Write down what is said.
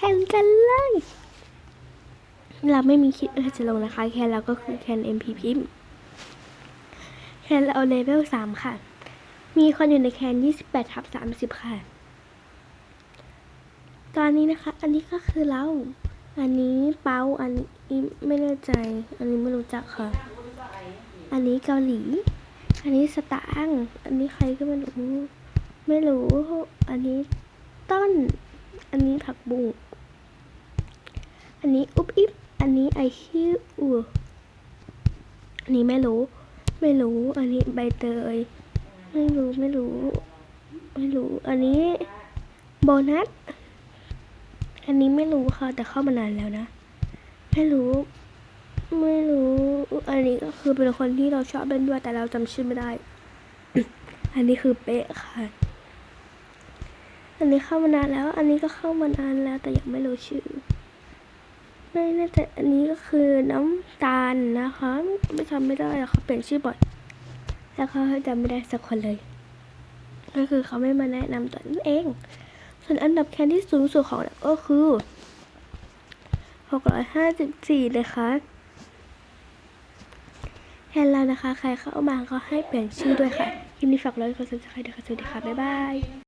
ข่งกันเลย เราไม่มีคลิปอะไรจะลงนะคะ แค่เราก็คือแคน MP พิมพ์แคนเราเลเวลสามค่ะ มีคนอยู่ในแคนยี่สิบแปดทับสามสิบค่ะ ตอนนี้นะคะ อันนี้ก็คือเรา อันนี้เปาอันนี้ไม่แน่ใจ อันนี้ไม่รู้จักค่ะ อันนี้เกาหลี อันนี้สตางอันนี้ใครก็ไม่รู้ ไม่รู้ อันนี้ต้น อันนี้ผัก บุ้งอันนี้อุ๊บอิบอันนี้ไอคิวอูอันนี้ไม่รู้ ไม่รู้ อันนี้ใบเตย ไม่รู้ไม่รู้ ไม่รู้ อันนี้โบนัส อันนี้ไม่รู้ค่ะ แต่เข้ามานานแล้วนะ ไม่รู้ ไม่รู้ อันนี้ก็คือเป็นคนที่เราชอบเล่นด้วยแต่เราจำชื่อไม่ได้ อันนี้คือเป๊ะค่ะ อันนี้เข้ามานานแล้ว อันนี้ก็เข้ามานานแล้ว แต่ยังไม่รู้ชื่อ ไม่แน่ใจอันนี้ก็คือน้ำตาลนะคะ ไม่จำไม่ได้เขาเปลี่ยนชื่อบ่อย แล้วเขาจำไม่ได้สักคนเลย ก็คือเขาไม่มาแนะนำตัวนั่นเอง ส่วนอันดับแคนที่สูงสุดของเราก็คือ654เลยค่ะแคนเรานะคะ ใครเข้ามาก็ให้เปลี่ยนชื่อด้วยค่ะคลิปนี้ฝากไลค์กดซับสไครต์ด้วยค่ะสวัสดีค่ะ บ๊ายบาย